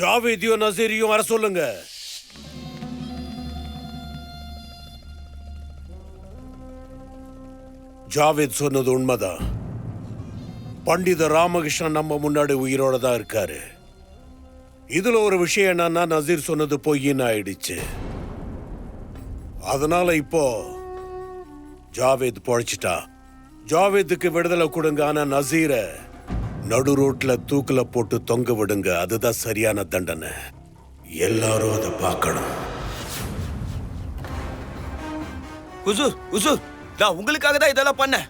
ஜாவேதியும் நசீரியும் வர சொல்லுங்க. ஜாவேத் சொன்னது உண்மைதான். பண்டித ராமகிருஷ்ணன் நம்ம முன்னாடி உயிரோட தான் இருக்காரு. இதுல ஒரு விஷயம் என்னன்னா நசீர் சொன்னது பொய்யின்னு ஆயிடுச்சு. அதனால இப்போ ஜாவேத் பொழைச்சிட்டா ஜாவேத்துக்கு விடுதலை கொடுங்க ஆனா நசீரை நடு ரோட்ல தூக்கில போட்டு தொங்க விடுங்க அதுதான் சரியான தண்டனை. எல்லாரும் அதை பார்க்கணும். உசூர் உசூர் நான் உங்களுக்காக தான் இதெல்லாம் பண்ணேன்.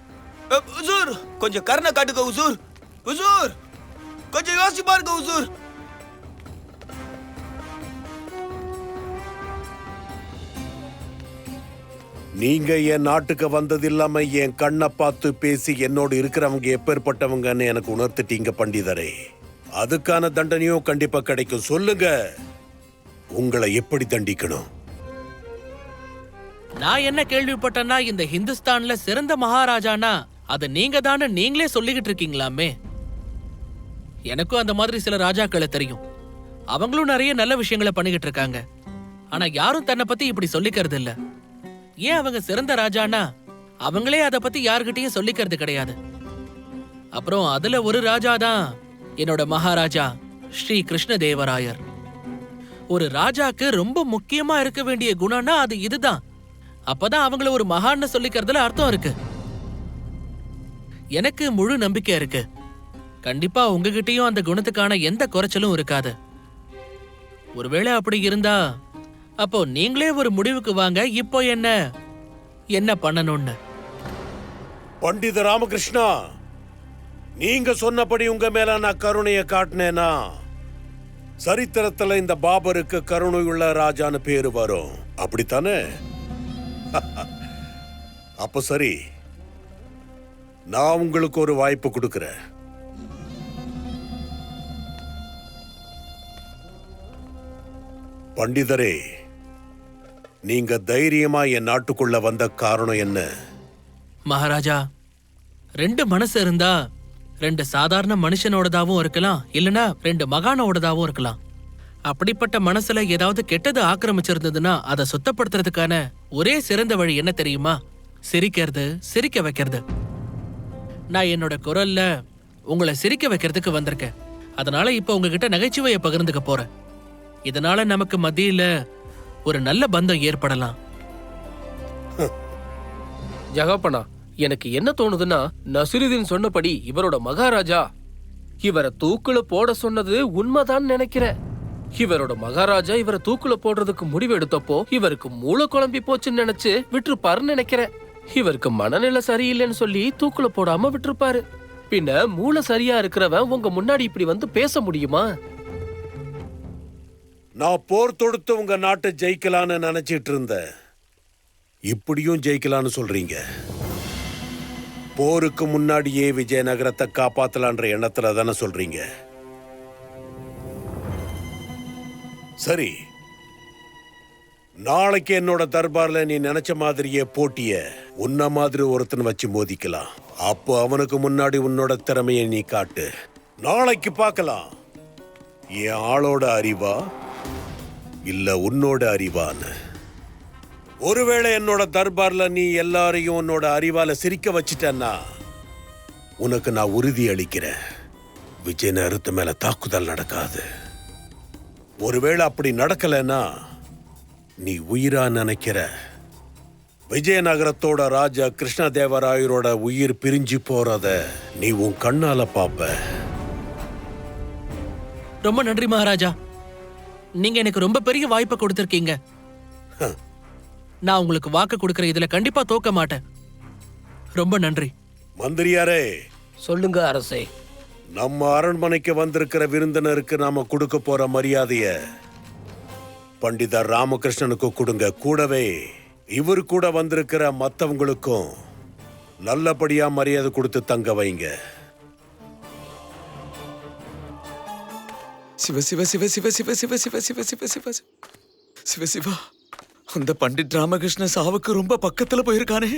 உசூர் கொஞ்சம் கருணை காட்டுங்க உசூர். உசூர் கொஞ்சம் யோசிச்சு பாருங்க உசூர். நீங்க என் நாட்டுக்கு வந்தது இல்லாம என் கண்ணை பார்த்து பேசி என்னோடு இருக்கிறவங்க எப்பேற்பட்டவங்கன்னு எனக்கு உணர்த்திட்டீங்க பண்டிதரே. அதுக்கான தண்டனையும் கண்டிப்பா கிடைக்கும். சொல்லுங்க. உங்களை எப்படி தண்டிக்கணும்? நான் என்ன கேள்விப்பட்டேன்னா இந்த ஹிந்துஸ்தான்ல சிறந்த மகாராஜானா அது நீங்க தானே நீங்களே சொல்லிக்கிட்டு இருக்கீங்களாமே. எனக்கும் அந்த மாதிரி சில ராஜாக்களை தெரியும். அவங்களும் நிறைய நல்ல விஷயங்களை பண்ணிக்கிட்டு இருக்காங்க. ஆனா யாரும் தன்னை பத்தி இப்படி சொல்லிக்கிறது இல்லை ஏன் அவங்க சிறந்த ராஜானா அவங்களே அதை பத்தி யாருகிட்டயும் சொல்லிக்கிறது கிடையாது. அப்புறம் அதுல ஒரு ராஜா தான் என்னோட மகாராஜா ஸ்ரீ கிருஷ்ணதேவராயர். ஒரு ராஜாக்கு ரொம்ப முக்கியமா இருக்க வேண்டிய குணம்னா அது இதுதான். அப்பதான் அவங்கள ஒரு மகான்னு சொல்லிக்கிறதுல அர்த்தம் இருக்கு. எனக்கு முழு நம்பிக்கை இருக்கு. கண்டிப்பா உங்ககிட்டயும் அந்த குணத்துக்கான எந்த குறைச்சலும் இருக்காது. ஒருவேளை அப்படி இருந்தா அப்போ நீங்களே ஒரு முடிவுக்கு வாங்க இப்போ என்ன? என்ன பண்ணணும்னு? பண்டித ராமகிருஷ்ணா நீங்க சொன்னபடி உங்க மேல நான் கருணையை காட்டினேனா? சரித்திரத்துல இந்த பாபருக்கு கருணையுள்ள ராஜான்னு பேரு வரும். அப்படித்தானே? அப்ப சரி நான் உங்களுக்கு ஒரு வாய்ப்பு கொடுக்கிறேன். பண்டிதரே நீங்க தைரியமா என் நாட்டுக்குள்ள வந்த காரணம் என்ன? மகாராஜா ரெண்டு மனசு இருந்தா ரெண்டு சாதாரண மனுஷனோடதாவும் இருக்கலாம் இல்லனா ரெண்டு மகானோடதாவும் இருக்கலாம். அப்படிப்பட்ட மனசுல ஏதாவது கெட்டது ஆக்கிரமிச்சிருந்ததுன்னா அதை சுத்தப்படுத்துறதுக்கான ஒரே சிறந்த வழி என்ன தெரியுமா? சிரிக்கிறது சிரிக்க வைக்கிறது. நான் என்னோட குரல்ல உங்களை சிரிக்க வைக்கிறதுக்கு வந்திருக்கேன். அதனால இப்ப உங்ககிட்ட நகைச்சுவையை பகிர்ந்துக்க போறேன். இதனால நமக்கு மத்தியில ஒரு நல்ல பந்தம் ஏற்படலாம். ஜகப்பனா எனக்கு என்ன தோணுதுன்னா நசிருதீன் சொன்னபடி இவரோட மகாராஜா இவரை தூக்குல போட சொன்னது உண்மைதான் நினைக்கிறேன். இவரோட மகாராஜா இவரை தூக்குல போடுறதுக்கு முடிவு எடுத்தப்போ இவருக்கு மூளை குழம்பி போச்சுன்னு நினைச்சு விட்டுருப்பாருன்னு நினைக்கிறேன். இவருக்கு மனநிலை சரியில்லைன்னு சொல்லி தூக்குல போடாம விட்டுருப்பாரு. பின்ன மூளை சரியா இருக்கிறவன் உங்க முன்னாடி இப்படி வந்து பேச முடியுமா? நான் போர் தொடுத்து உங்க நாட்டை ஜெயிக்கலான்னு நினைச்சிட்டு இருந்தேன். இப்படியும் ஜெயிக்கலான்னு சொல்றீங்க. போருக்கு முன்னாடியே விஜயநகரத்தை காப்பாத்தலான்ற எண்ணத்துல தானே சொல்றீங்க. சரி. நாளைக்கு என்னோட தர்பார்ல நீ நினைச்ச மாதிரியே போட்டிய உன்ன மாதிரி ஒருத்தன் வச்சு மோதிக்கலாம். அப்போ அவனுக்கு முன்னாடி உன்னோட திறமையை நீ காட்டு. நாளைக்கு பார்க்கலாம். என் ஆளோட அறிவா? இல்ல உன்னோட அறிவான. ஒருவேளை என்னோட தர்பார்ல நீ எல்லாரையும் உன்னோட அறிவால சிரிக்க வச்சிட்டன்னா உனக்கு நான் உறுதி அளிக்கிறேன். விஜயநகரத்து மேல தாக்குதல் நடக்காது. ஒருவேளை அப்படி நடக்கலைன்னா நீ உயிரா நினைக்கிற. விஜயநகரத்தோட ராஜா கிருஷ்ணதேவராயரோட உயிர் பிரிஞ்சு போறத நீ உன் கண்ணால பாப்ப. ரொம்ப நன்றி மகாராஜா. நீங்க எனக்கு ரொம்ப பெரிய வாய்ப்பை கொடுத்திருக்கீங்க. நான் உங்களுக்கு வாக்கு கொடுக்கிற இதுல கண்டிப்பா தோக்க மாட்டேன். ரொம்ப நன்றி. மந்திரியாரே. சொல்லுங்க அரசே. நம்ம அரண்மனைக்கு வந்திருக்கிற விருந்தினருக்கு நாம கொடுக்க போற மரியாதைய பண்டிதர் ராமகிருஷ்ணனுக்கு கொடுங்க. கூடவே இவர் கூட வந்திருக்கிற மத்தவங்களுக்கும் நல்லபடியா மரியாதை கொடுத்து தங்க வைங்க. சிவ சிவ சிவ சிவ சிவ சிவ சிவ சிவ சிவ சிவ சிவ சிவா அந்த பண்டிட் ராமகிருஷ்ண சாவுக்கு ரொம்ப பக்கத்துல போயிருக்கானே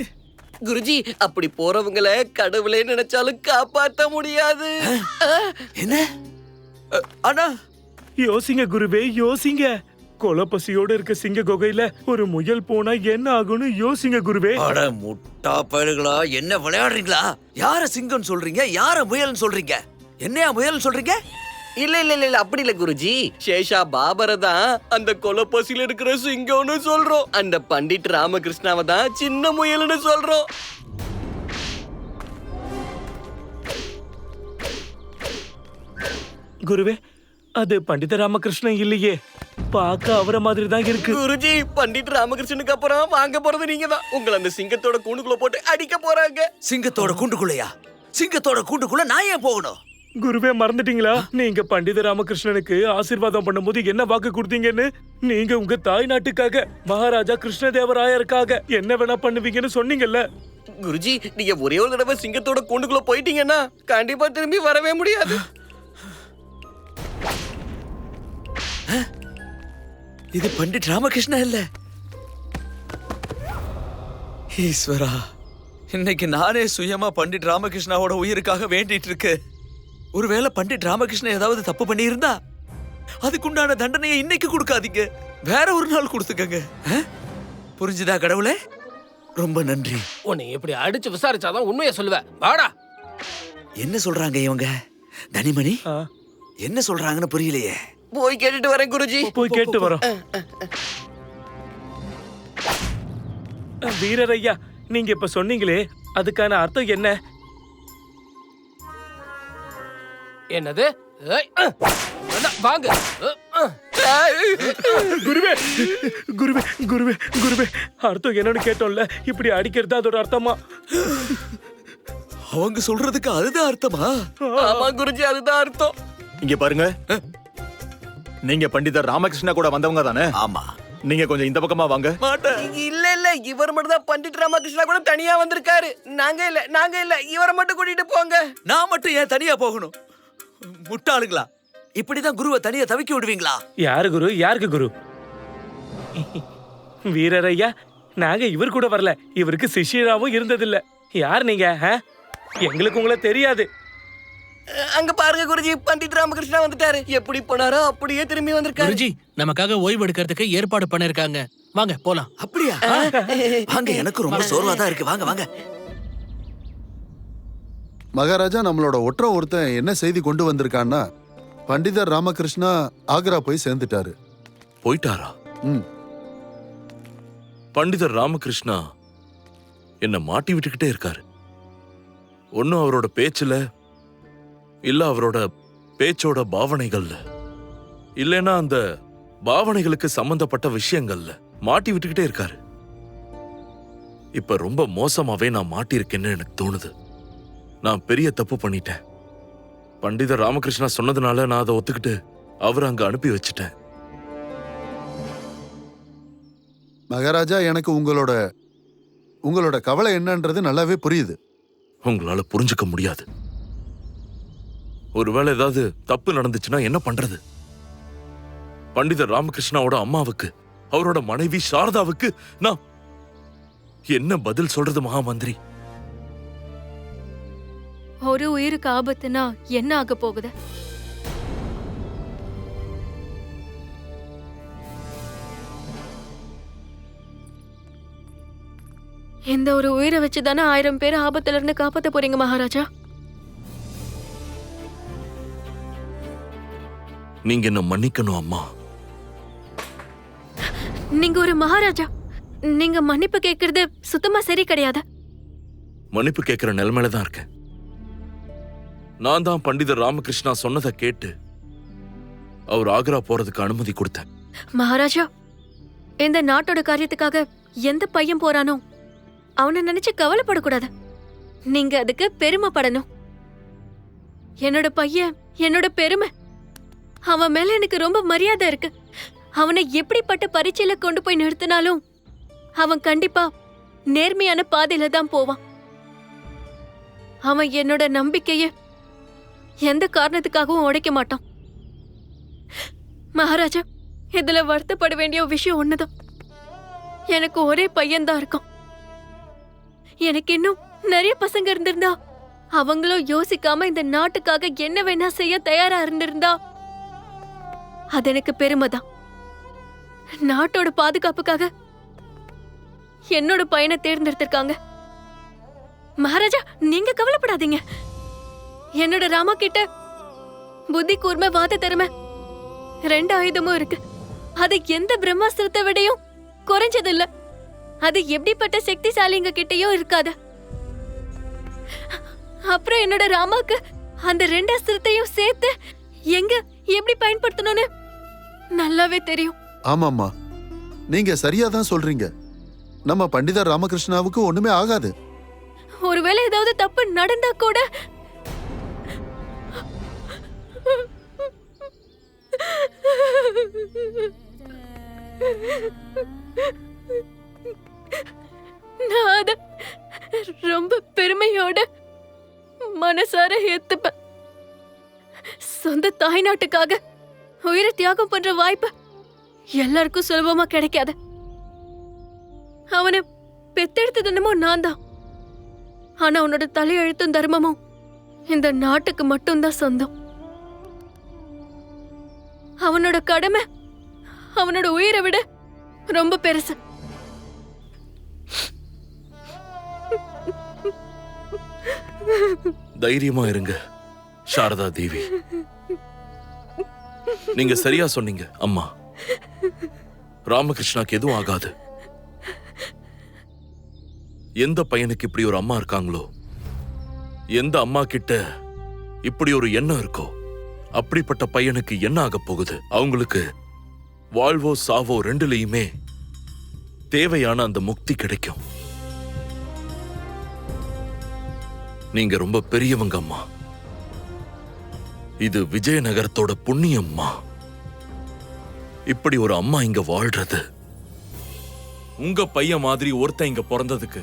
குருஜி அப்படி போறவங்கள கடவுளே நினைச்சாலும் காப்பாத்த முடியாது என்ன அண்ணா யோசிங்க குருவே யோசிங்க கொலப்பசியோட இருக்க சிங்க குகையில ஒரு முயல் போனா என்ன ஆகும்னு யோசிங்க குருவே அட முட்டா பயலுகளா என்ன விளையாடுறீங்களா யார சிங்கம்னு சொல்றீங்க யார முயல்னு சொல்றீங்க என்னையா முயல்னு சொல்றீங்க இல்ல இல்ல இல்ல இல்ல அப்படி இல்ல குருஜி. சேஷா பாபரை தான் அந்த கொலப்பசியில இருக்கிற சிங்கம்னு சொல்றோம். அந்த பண்டிட் ராமகிருஷ்ணாவை தான் சின்ன முயல்னு சொல்றோம். குருவே அது பண்டித ராமகிருஷ்ணன் இல்லையே. பார்க்க அவரை மாதிரி தான் இருக்கு. குருஜி பண்டிட் ராமகிருஷ்ணனுக்கு அப்புறம் வாங்க போறது நீங்க தான். உங்களை அந்த சிங்கத்தோட கூண்டுக்குள்ள போட்டு அடிக்க போறாங்க. சிங்கத்தோட கூண்டுக்குள்ளயா? சிங்கத்தோட கூண்டுக்குள்ள நான் ஏன் போகணும்? குருவே மறந்துட்டீங்களா? நீங்க பண்டித ராமகிருஷ்ணனுக்கு ஆசீர்வாதம் பண்ணும்போது என்ன வாக்கு கொடுத்தீங்கன்னு? நீங்க உங்க தாய் நாட்டுக்காக மகாராஜா கிருஷ்ணதேவராயருக்காக என்ன வேணா பண்ணுவீங்கன்னு சொன்னீங்கல்ல? குருஜி நீங்க ஒரே ஒரு தடவை சிங்கத்தோட கூண்டுக்குள்ள போயிட்டீங்கன்னா கண்டிப்பா திரும்பி வரவே முடியாது. இது பண்டிட் ராமகிருஷ்ணா இல்ல? ஈஸ்வரா இன்னைக்கு நானே சுயமா பண்டிட் ராமகிருஷ்ணாவோட உயிருக்காக வேண்டிட்டு இருக்கு ஒருவேளை பண்டிட் ராமகிருஷ்ணன் ஏதாவது தப்பு பண்ணியிருந்தா அதுக்குண்டான தண்டனையை இன்னைக்கு கொடுக்காதீங்க. வேற ஒரு நாள் கொடுத்துக்கங்க. ஆ? புரிஞ்சுதா கடவுளே? ரொம்ப நன்றி. உன்னை இப்படி அடிச்சு விசாரிச்சாதான் உண்மையை சொல்லுவேன் வாடா. என்ன சொல்றாங்க இவங்க? தனிமணி? என்ன சொல்றாங்கன்னு புரியலையே. போய் கேட்டுட்டு வரேன் குருஜி. போய் கேட்டு வரோம். வீரர் ஐயா நீங்க இப்ப சொன்னீங்களே அதுக்கான அர்த்தம் என்ன? என்னது? வாங்க. குருவே குருவே குருவே குருவே. அர்த்தம் என்னன்னு கேட்டோம்ல இப்படி அடிக்கிறது அதோட அர்த்தமா? அவங்க சொல்றதுக்கு அதுதான் அர்த்தமா? ஆமா குருஜி அதுதான் அர்த்தம். இங்க பாருங்க. நீங்க பண்டிதர் ராமகிருஷ்ணா கூட வந்தவங்க தானே? ஆமா. நீங்க கொஞ்சம் இந்த பக்கமா வாங்க. மாட்டேன். இல்ல இல்ல இவர் மட்டும் தான் பண்டிட் ராமகிருஷ்ணா கூட தனியா வந்திருக்காரு. நாங்க இல்ல நாங்க இல்ல. இவரை மட்டும் கூட்டிட்டு போங்க. நான் மட்டும் ஏன் தனியா போகணும்? முட்டாளுங்களா? இப்படிதான் குருவை தனியா தவிக்க விடுவீங்களா? யாரு குரு? யாருக்கு குரு? வீரர் ஐயா நாங்க இவர் கூட வரல. இவருக்கு சிஷியராவும் இருந்ததில்ல. யார் நீங்க? எங்களுக்கு உங்களை தெரியாது. அங்க பாருங்க குருஜி பண்டிட் ராமகிருஷ்ணா வந்துட்டாரு. எப்படி போனாரோ அப்படியே திரும்பி வந்திருக்காரு. குருஜி நமக்காக ஓய்வு எடுக்கிறதுக்கு ஏற்பாடு பண்ணிருக்காங்க. வாங்க போலாம். அப்படியா? வாங்க எனக்கு ரொம்ப சோர்வா தான் இருக்கு. வாங்க வாங்க. மகாராஜா நம்மளோட ஒற்ற ஒருத்தன் என்ன செய்தி கொண்டு வந்திருக்கான்னா பண்டிதர் ராமகிருஷ்ணா ஆக்ரா போய் சேர்ந்துட்டாரு. போயிட்டாரா? ம். பண்டிதர் ராமகிருஷ்ணா என்ன மாட்டி விட்டுக்கிட்டே இருக்காரு. ஒன்னும் அவரோட பேச்சுல இல்ல அவரோட பேச்சோட பாவனைகள்ல இல்லைன்னா அந்த பாவனைகளுக்கு சம்பந்தப்பட்ட விஷயங்கள்ல மாட்டி விட்டுக்கிட்டே இருக்காரு. இப்ப ரொம்ப மோசமாவே நான் மாட்டியிருக்கேன்னு எனக்கு தோணுது. நான் பெரிய தப்பு பண்ணிட்டேன். பண்டிதர் ராமகிருஷ்ணா சொன்னதுனால நான் அதை ஒத்துக்கிட்டு அவரை அங்க அனுப்பி வச்சுட்டேன். மகாராஜா எனக்கு உங்களோட உங்களோட கவலை என்னன்றது நல்லாவே புரியுது. உங்களால புரிஞ்சுக்க முடியாது. ஒருவேளை ஏதாவது தப்பு நடந்துச்சுன்னா என்ன பண்றது? பண்டிதர் ராமகிருஷ்ணாவோட அம்மாவுக்கு அவரோட மனைவி சாரதாவுக்கு நான் என்ன பதில் சொல்றது மகாமந்திரி? ஒரு உயிருக்கு ஆபத்துனா என்ன ஆக போகுது? இந்த ஒரு உயிரை வச்சு தானே ஆயிரம் பேர் ஆபத்துல இருந்து காப்பாத்த போறீங்க மகாராஜா? நீங்க என்ன மன்னிக்கணும் அம்மா? நீங்க ஒரு மகாராஜா நீங்க மன்னிப்பு கேக்குறது சுத்தமா சரி கிடையாது. மன்னிப்பு கேட்கிற நிலைமையில தான் இருக்கேன். நான் தான் பண்டிதர் ராமகிருஷ்ணா சொன்னதை கேட்டு அவர் ஆக்ரா போறதுக்கு அனுமதி கொடுத்தேன். மகாராஜா இந்த நாட்டோட காரியத்துக்காக எந்த பையன் போறானோ அவனை நினைச்சு கவலைப்படக்கூடாது. நீங்க அதுக்கு பெருமைப்படணும். என்னோட பையன் என்னோட பெருமை. அவன் மேல எனக்கு ரொம்ப மரியாதை இருக்கு. அவனை எப்படிப்பட்ட பரீட்சையில கொண்டு போய் நிறுத்தினாலும் அவன் கண்டிப்பா நேர்மையான பாதையில தான் போவான். அவன் என்னோட நம்பிக்கையை எந்த காரணத்துக்காகவும் உடைக்க மாட்டான் மகாராஜா இதுல வருத்தப்பட வேண்டிய விஷயம் ஒண்ணுதான். எனக்கு ஒரே பையன்தான் இருக்கும் எனக்கு இன்னும் நிறைய பசங்க இருந்திருந்தா அவங்களும் யோசிக்காம இந்த நாட்டுக்காக என்ன வேணா செய்ய தயாரா இருந்திருந்தா அது எனக்கு பெருமைதான். நாட்டோட பாதுகாப்புக்காக என்னோட பையனை தேர்ந்தெடுத்திருக்காங்க. மகாராஜா நீங்க கவலைப்படாதீங்க. என்னோட ராமா கிட்ட புத்தி கூர்மை வாத திறமை ரெண்டு ஆயுதமும் இருக்கு. அது எந்த பிரம்மாஸ்திரத்தை விடையும் குறைஞ்சது இல்ல அது எப்படிப்பட்ட சக்திசாலிங்க கிட்டயும் இருக்காது. அப்புறம் என்னோட ராமாக்கு அந்த ரெண்டு அஸ்திரத்தையும் சேர்த்து எங்க எப்படி பயன்படுத்தணும்னு நல்லாவே தெரியும். ஆமாம்மா. நீங்க சரியா தான் சொல்றீங்க. நம்ம பண்டிதர் ராமகிருஷ்ணாவுக்கு ஒண்ணுமே ஆகாது. ஒருவேளை ஏதாவது தப்பு நடந்தா கூட நான் அத ரொம்ப பெருமையோட மனசார ஏத்துப்பேன். சொந்த தாய்நாட்டுக்காக உயிரை தியாகம் பண்ற வாய்ப்பு எல்லாருக்கும் சுலபமா கிடைக்காத. அவனை பெத்தெடுத்தது என்னமோ நான் தான் ஆனா உன்னோட தலையெழுத்தும் தர்மமும் இந்த நாட்டுக்கு மட்டும்தான் சொந்தம். அவனோட கடமை. அவனோட உயிரை விட ரொம்ப பெருசு. தைரியமா இருங்க சாரதா தேவி. நீங்க சரியா சொன்னீங்க அம்மா. ராமகிருஷ்ணாக்கு எதுவும் ஆகாது. எந்த பையனுக்கு இப்படி ஒரு அம்மா இருக்காங்களோ எந்த அம்மா கிட்ட இப்படி ஒரு எண்ணம் இருக்கோ அப்படிப்பட்ட பையனுக்கு என்ன ஆக போகுது? அவங்களுக்கு வாழ்வோ சாவோ ரெண்டுலயுமே தேவையான அந்த முக்தி கிடைக்கும். நீங்க ரொம்ப பெரியவங்க அம்மா. இது விஜயநகரத்தோட புண்ணியம்மா. இப்படி ஒரு அம்மா இங்க வாழ்றது. உங்க பையன் மாதிரி ஒருத்தன் இங்க பிறந்ததுக்கு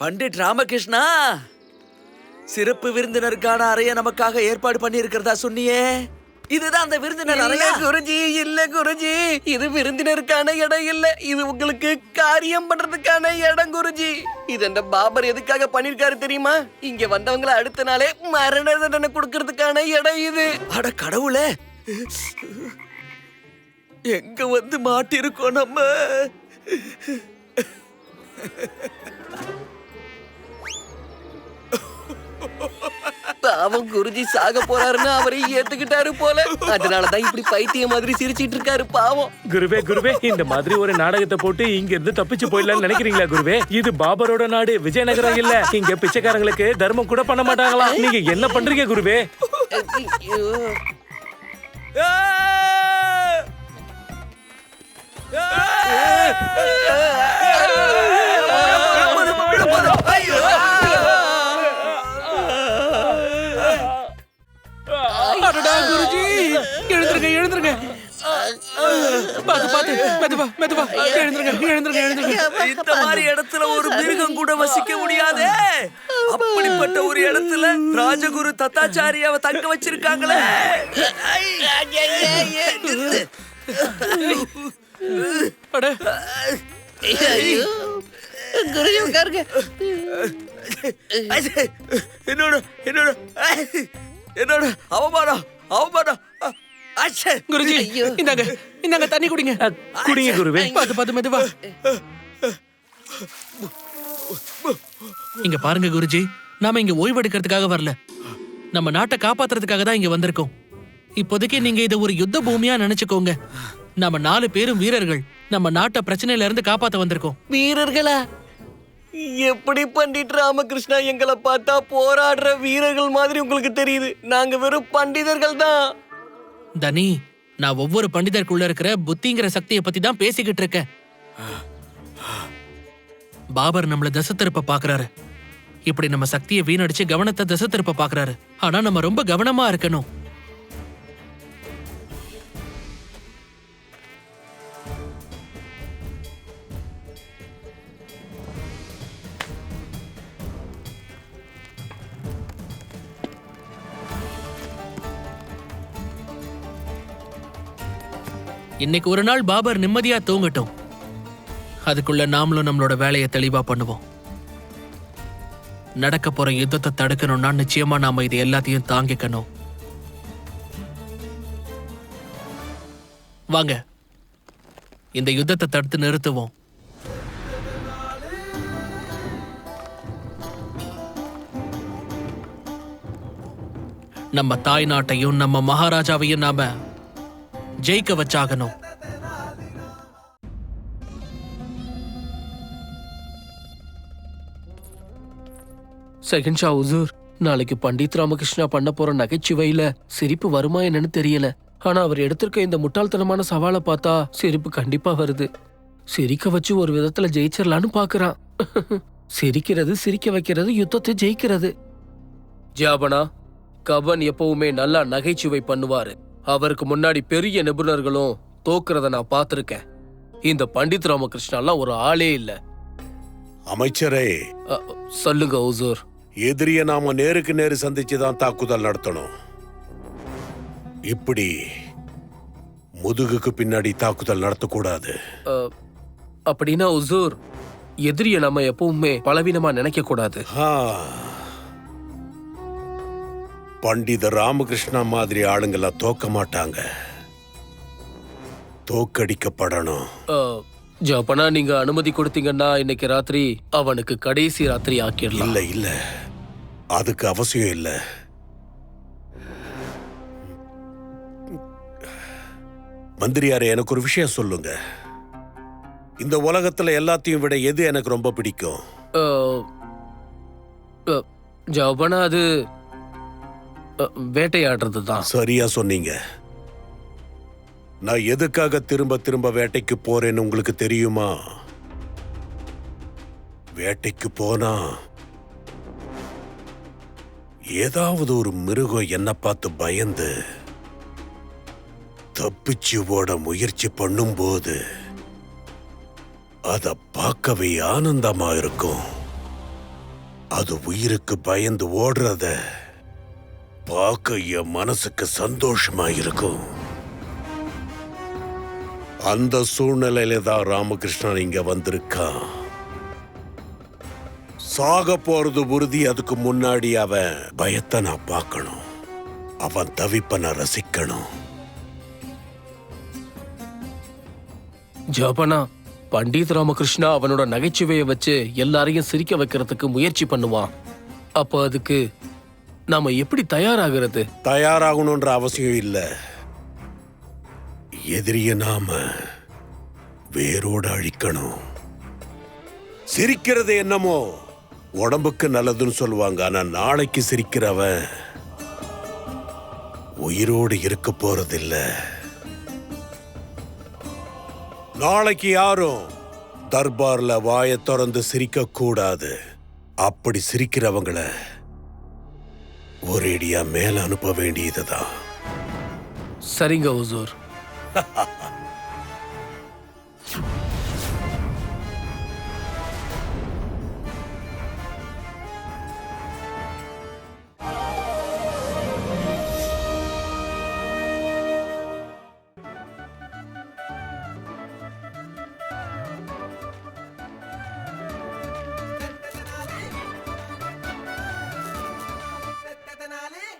பண்டிட் ராமகிருஷ்ணா! சிறப்பு விருந்தினருக்கான அறைய நமக்காக ஏற்பாடு பண்ணி இருக்கிறதா சொன்னியே? இதுதான் அந்த விருந்தினர் அறையா? குருஜி இல்ல குருஜி. இது விருந்தினருக்கான இடம் இல்ல. இது உங்களுக்கு காரியம் பண்றதுக்கான இடம் குருஜி. இது அந்த பாபர் எதுக்காக பண்ணிருக்காரு தெரியுமா? இங்க வந்தவங்கள அடுத்த நாளே மரண தண்டனை கொடுக்கறதுக்கான இடம் இது. அட கடவுளே! எங்க வந்து மாட்டிருக்கோம் நம்ம? பாவம் குருஜி சாக போறாருன்னு அவரை ஏத்துக்கிட்டாரு போல. அதனாலதான் இப்படி பைத்தியம் மாதிரி சிரிச்சிட்டு இருக்காரு பாவம். குருவே குருவே இந்த மாதிரி ஒரு நாடகத்தை போட்டு இங்க இருந்து தப்பிச்சு போயிடலாம்னு நினைக்கிறீங்களா குருவே? இது பாபரோட நாடு விஜயநகரம் இல்ல. இங்க பிச்சைக்காரங்களுக்கு தர்மம் கூட பண்ண மாட்டாங்களா? நீங்க என்ன பண்றீங்க குருவே? ஐயோ. இந்த மாதிரி இடத்துல ஒரு மிருகம் கூட வசிக்க முடியாதே. அப்படிப்பட்ட ஒரு இடத்துல ராஜகுரு தத்தாச்சாரியாவை தங்க வச்சிருக்காங்களே. என்னோட என்னோட என்னோட அவமானம் அவமானம். அச்சே. குருஜி இந்தாங்க இந்தாங்க தண்ணி குடிங்க. அ, குடிங்க குருவே. பாத்து பாத்து மெதுவா. இங்க பாருங்க குருஜி நாம இங்க ஓய்வு எடுக்கிறதுக்காக வரல. நம்ம நாட்டை காப்பாத்துறதுக்காக தான் இங்க வந்திருக்கோம். இப்போதைக்கு நீங்க இதை ஒரு யுத்த பூமியா நினைச்சுக்கோங்க. நம்ம நாலு பேரும் வீரர்கள் நம்ம நாட்டை பிரச்சனையில இருந்து காப்பாத்த வந்திருக்கோம். வீரர்களா? எப்படி பண்டிட் ராமகிருஷ்ணா எங்களை பார்த்தா போராடுற வீரர்கள் மாதிரி உங்களுக்கு தெரியுது. நாங்க வெறும் பண்டிதர்கள் தான். தனி நான் ஒவ்வொரு பண்டிதருக்குள்ள இருக்கிற புத்திங்கிற சக்தியை பத்தி தான் பேசிக்கிட்டு இருக்கேன். பாபர் நம்மள தசை திருப்ப பாக்குறாரு. இப்படி நம்ம சக்தியை வீணடிச்சு கவனத்தை திசை திருப்ப பாக்குறாரு. ஆனா நம்ம ரொம்ப கவனமா இருக்கணும். இன்னைக்கு ஒரு நாள் பாபர் நிம்மதியா தூங்கட்டும். அதுக்குள்ள நாமளும் நம்மளோட வேலையை தெளிவா பண்ணுவோம். நடக்க போற யுத்தத்தை தடுக்கணும்னா நிச்சயமா நாம இது எல்லாத்தையும் தாங்கிக்கணும். வாங்க. இந்த யுத்தத்தை தடுத்து நிறுத்துவோம். நம்ம தாய் நாட்டையும் நம்ம மகாராஜாவையும் நாம ஜெயிக்க வச்சாகணும். செகண்ட் ஷா உசூர் நாளைக்கு பண்டித் ராமகிருஷ்ணா பண்ண போற நகைச்சுவையில சிரிப்பு வருமா என்னன்னு தெரியல. ஆனா அவர் எடுத்திருக்க இந்த முட்டாள்தனமான சவாலை பார்த்தா சிரிப்பு கண்டிப்பா வருது. சிரிக்க வச்சு ஒரு விதத்துல ஜெயிச்சிடலான்னு பாக்குறான். சிரிக்கிறது சிரிக்க வைக்கிறது யுத்தத்தை ஜெயிக்கிறது. ஜாபனா கபன் எப்பவுமே நல்லா நகைச்சுவை பண்ணுவாரு. அவருக்கு முன்னாடி பெரிய நிபுணர்களும் தோக்குறத நான் பார்த்திருக்கேன். இந்த பண்டித் ராமகிருஷ்ணாலாம் ஒரு ஆளே இல்ல. அமைச்சரே. அ, சொல்லுங்க உசூர் எதிரிய நாம நேருக்கு நேரு சந்திச்சு தான் தாக்குதல் நடத்தணும். இப்படி முதுகுக்கு பின்னாடி தாக்குதல் நடத்தக்கூடாது. அ, அப்படின்னா உசூர் எதிரிய நம்ம எப்பவுமே பலவீனமா நினைக்க கூடாது ஆ. பண்டித ராமகிருஷ்ணா மாதிரி ஆளுங்கெல்லாம் தோக்க மாட்டாங்க. தோக்கடிக்கப்படணும். ஜப்பனா நீங்க அனுமதி கொடுத்தீங்கன்னா இன்னைக்கு ராத்திரி அவனுக்கு கடைசி ராத்திரி ஆக்கிடலாம். இல்ல இல்ல. அதுக்கு அவசியம் இல்ல. மந்திரியாரே எனக்கு ஒரு விஷயம் சொல்லுங்க. இந்த உலகத்துல எல்லாத்தையும் விட எது எனக்கு ரொம்ப பிடிக்கும்? ஜப்பனா அது வேட்டையாடுறது தான் சரியா சொன்னீங்க. நான் எதுக்காக திரும்ப திரும்ப வேட்டைக்கு போறேன்னு உங்களுக்கு தெரியுமா? வேட்டைக்கு போனா ஏதாவது ஒரு மிருகம் என்ன பார்த்து பயந்து தப்பிச்சு ஓட முயற்சி பண்ணும்போது அத பார்க்கவே ஆனந்தமா இருக்கும். அது உயிருக்கு பயந்து ஓடுறத பார்க்க என் மனசுக்கு சந்தோஷமா இருக்கும் அந்த சூழ்நிலையில தான் ராமகிருஷ்ணன் இங்க வந்திருக்கான். சாக போறது உறுதி அதுக்கு முன்னாடி அவன் பயத்தை நான் பார்க்கணும். அவன் தவிப்பை நான் ரசிக்கணும். ஜபனா பண்டித் ராமகிருஷ்ணா அவனோட நகைச்சுவையை வச்சு எல்லாரையும் சிரிக்க வைக்கிறதுக்கு முயற்சி பண்ணுவான். அப்ப அதுக்கு நாம எப்படி தயாராகிறது? தயாராகணுன்ற அவசியம் இல்ல. எதிரிய நாம வேரோடு அழிக்கணும். சிரிக்கிறது என்னமோ உடம்புக்கு நல்லதுன்னு சொல்லுவாங்க. ஆனா நாளைக்கு சிரிக்கிறவன் உயிரோடு இருக்க போறதில்ல. நாளைக்கு யாரும் தர்பார்ல வாயை திறந்து சிரிக்க கூடாது அப்படி சிரிக்கிறவங்களை ஒரேடியா மேல அனுப்ப வேண்டியதுதான். சரிங்க ஹுசூர்.